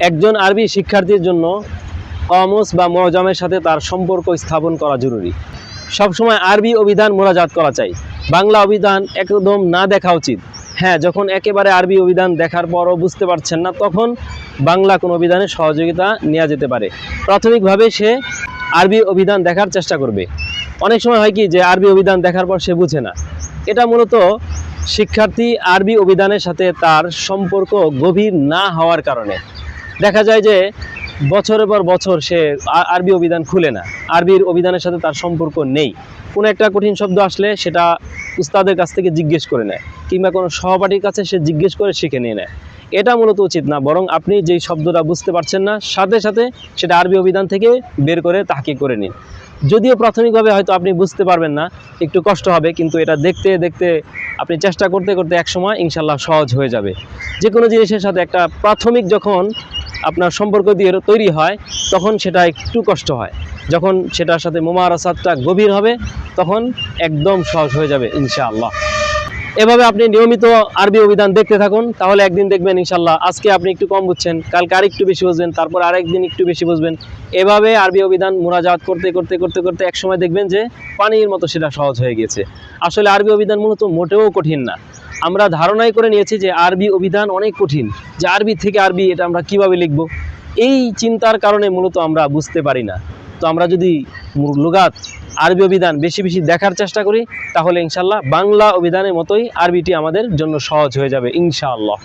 একজন আরবি শিক্ষার্থীর জন্য কমস বা মজমের সাথে তার সম্পর্ক স্থাপন করা জরুরি। সবসময় আরবি অভিধান মোরাজাত করা চাই। বাংলা অভিধান একদম না দেখা উচিত। হ্যাঁ যখন একেবারে আরবি অভিধান দেখার পরও বুঝতে পারছেন না, তখন বাংলা কোনো অভিধানের সহযোগিতা নেওয়া যেতে পারে। প্রাথমিকভাবে সে আরবি অভিধান দেখার চেষ্টা করবে। অনেক সময় হয় কি যে আরবি অভিধান দেখার পর সে বুঝে না। এটা মূলত শিক্ষার্থী আরবি অভিধানের সাথে তার সম্পর্ক গভীর না হওয়ার কারণে। দেখা যায় যে বছরের পর বছর সে আরবি অভিধান খুলে না। আরবির অভিধানের সাথে তার সম্পর্ক নেই। কোনো একটা কঠিন শব্দ আসলে সেটা উস্তাদের কাছ থেকে জিজ্ঞেস করে নেয় কিংবা কোনো সহপাঠীর কাছে সে জিজ্ঞেস করে শিখে নিয়ে নেয়। এটা মূলত উচিত না, বরং আপনি যেই শব্দটা বুঝতে পারছেন না, সাথে সাথে সেটা আরবি অভিধান থেকে বের করে তাকে করে নিন। যদিও প্রাথমিকভাবে হয়তো আপনি বুঝতে পারবেন না, একটু কষ্ট হবে, কিন্তু এটা দেখতে দেখতে আপনি চেষ্টা করতে করতে একসময় ইনশাল্লাহ সহজ হয়ে যাবে। যে কোনো জিনিসের সাথে একটা প্রাথমিক যখন আপনার সম্পর্ক দিয়ে তৈরি হয়, তখন সেটা একটু কষ্ট হয়। যখন সেটার সাথে মোমারাসাতটা গভীর হবে, তখন একদম সহজ হয়ে যাবে, ইনশাআল্লাহ। এভাবে আপনি নিয়মিত আরবি অভিধান দেখতে থাকুন, তাহলে একদিন দেখবেন ইনশাল্লাহ আজকে আপনি একটু কম বুঝছেন, কালকে আর একটু বেশি বুঝবেন, তারপর আরেকদিন একটু বেশি বুঝবেন। এভাবে আরবি অভিধান মোরাজাত করতে করতে করতে করতে এক সময় দেখবেন যে পানির মতো সেটা সহজ হয়ে গেছে আসলে আরবি অভিধান মূলত মোটেও কঠিন না। আমরা ধারণাই করে নিয়েছি যে আরবি অভিধান অনেক কঠিন, যে আরবি থেকে আরবি এটা আমরা কীভাবে লিখব, এই চিন্তার কারণে মূলত আমরা বুঝতে পারি না। তো আমরা যদি লুগাত আরবি অভিধান বেশি বেশি দেখার চেষ্টা করি, তাহলে ইনশাল্লাহ বাংলা অভিধানের মতোই আরবিটি আমাদের জন্য সহজ হয়ে যাবে, ইনশাআল্লাহ।